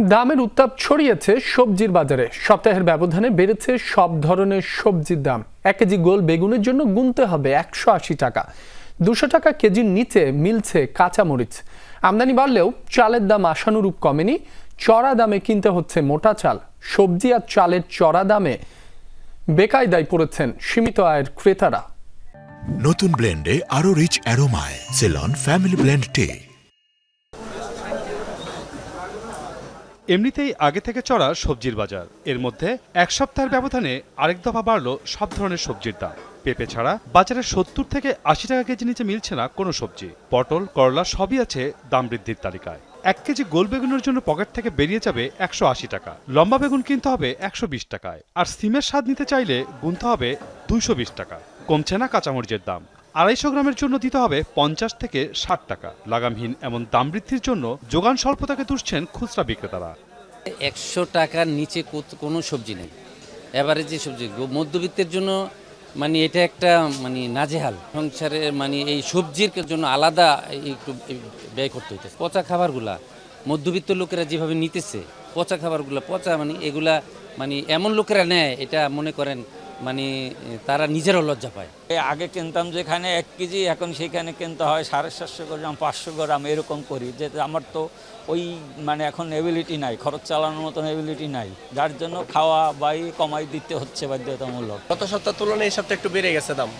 দামের উত্তাপ ছড়িয়েছে সবজির বাজারে। সপ্তাহের ব্যবধানে বেড়েছে সব ধরনের সবজির দাম। এক কেজি গোল বেগুনের জন্য গুনতে হবে একশো আশি টাকা। দুশো টাকা কেজির নিচে মিলছে কাঁচামরিচ। আমদানি বাড়লেও চালের দাম আশানুরূপ কমেনি। চড়া দামে কিনতে হচ্ছে মোটা চাল। সবজি আর চালের চড়া দামে বেকায়দায় পড়েছেন সীমিত আয়ের ক্রেতারা। নতুন ব্লেন্ডে আরও রিচ অ্যারোমায় সেলন ফ্যামিলি ব্লেন্ড টে এমনিতেই আগে থেকে চড়া সবজির বাজার। এর মধ্যে এক সপ্তাহের ব্যবধানে আরেক দফা বাড়লো সব ধরনের সবজির দাম। পেঁপে ছাড়া বাজারে সত্তর থেকে আশি টাকা কেজি নিচে মিলছে না কোনো সবজি। পটল, করলা সবই আছে দাম বৃদ্ধির তালিকায়। এক কেজি গোল বেগুনের জন্য পকেট থেকে বেরিয়ে যাবে একশো আশি টাকা। লম্বা বেগুন কিনতে হবে একশো বিশ টাকায়। আর সিমের স্বাদ নিতে চাইলে গুনতে হবে দুইশো বিশ টাকা। কমছে না কাঁচামরিচের দাম। আড়াইশো গ্রামের জন্য দিতে হবে পঞ্চাশ থেকে ষাট টাকা। লাগামহীন এমন দাম বৃদ্ধির জন্য যোগান স্বল্পতাকে দুষছেন খুচরা বিক্রেতারা। একশো টাকার নিচে কোনো সবজি নেই। যে সবজি, মধ্যবিত্তের জন্য মানে এটা একটা মানে নাজেহাল। সংসারে মানে এই সবজির জন্য আলাদা একটু ব্যয় করতে হইতেছে। পচা খাবারগুলা মধ্যবিত্ত লোকেরা যেভাবে নিতেছে, পচা খাবারগুলা, পচা মানে এগুলা মানে এমন লোকেরা নেয়, এটা মনে করেন মানে তারা নিজেরও লজ্জা পায়। এই আগে কিনতাম যেখানে এক কেজি এখন সেখানে কিনতে হয় সাড়ে সাতশো গ্রাম পাঁচশো গ্রাম এরকম করি। যে আমার তো ওই মানে এখন এবিলিটি নাই খরচ চালানোর মতন এবিলিটি নাই। যার জন্য খাওয়া বাই কমাই দিতে হচ্ছে বাধ্যতামূলক। গত সপ্তাহ তুলনায় এই সপ্তাহে একটু বেড়ে গেছে দাম।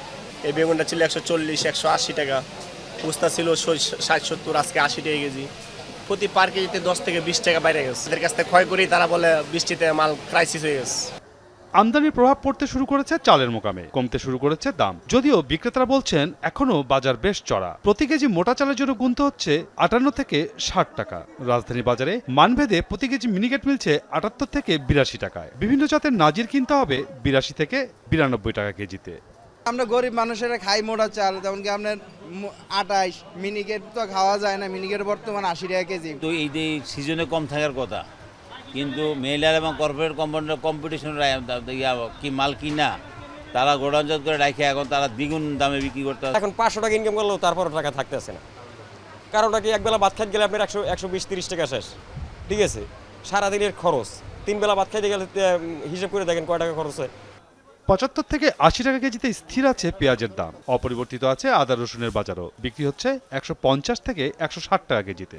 এই বেগুনটা ছিল একশো চল্লিশ একশো আশি টাকা। উস্তা ছিল ষাট সত্তর আজকে আশি টাকা কেজি। প্রতি পার কেজিতে দশ থেকে বিশ টাকা বাইরে গেছে। এদের কাছ থেকে ক্ষয় করেই তারা বলে বৃষ্টিতে মাল ক্রাইসিস হয়ে গেছে। আমদানির প্রভাব পড়তে শুরু করেছে চালের মোকামে কমতে শুরু করেছে দাম। যদিও বিক্রেতারা বলছেন এখনও বাজার বেশ চড়া। প্রতি কেজি মোটা চালের জন্য গুনতে হচ্ছে আটান্ন থেকে ষাট টাকা। রাজধানী বাজারে মানভেদে প্রতি কেজি মিনিকেট মিলছে আটাত্তর থেকে বিরাশি টাকায়। বিভিন্ন জাতের নাজির কিনতে হবে বিরাশি থেকে বিরানব্বই টাকা কেজিতে। আমরা গরিব মানুষেরা খাই মোটা চাল যেমন কি আপনার আটাইশ মিনিকেট তো খাওয়া যায় না মিনিকেট বর্তমান আশি টাকা কেজি। তো এই যে সিজনে কম থাকার কথা কিন্তু মেইলার এবং কর্পোরেট কোম্পানির কম্পিটিশন কি মাল কিনা তারা গোডাউনজাত করে রাখে এখন তারা দ্বিগুণ দামে বিক্রি করতে। এখন পাঁচশো টাকা ইনকাম করলেও তারপরও টাকা থাকতেছে না। কারণটা কি একবেলা ভাত খাইতে গেলে আপনার একশো একশো বিশ তিরিশ টাকা শেষ। ঠিক আছে? সারাদিনের খরচ। তিন বেলা ভাত খাইতে গেলে হিসেব করে দেখেন কয় টাকা খরচ হয়। পঁচাত্তর থেকে আশি টাকা কেজিতে স্থির আছে পেঁয়াজের দাম। অপরিবর্তিত আছে আদা রসুনের বাজারও। বিক্রি হচ্ছে একশো পঞ্চাশ থেকে একশো ষাট টাকা কেজিতে।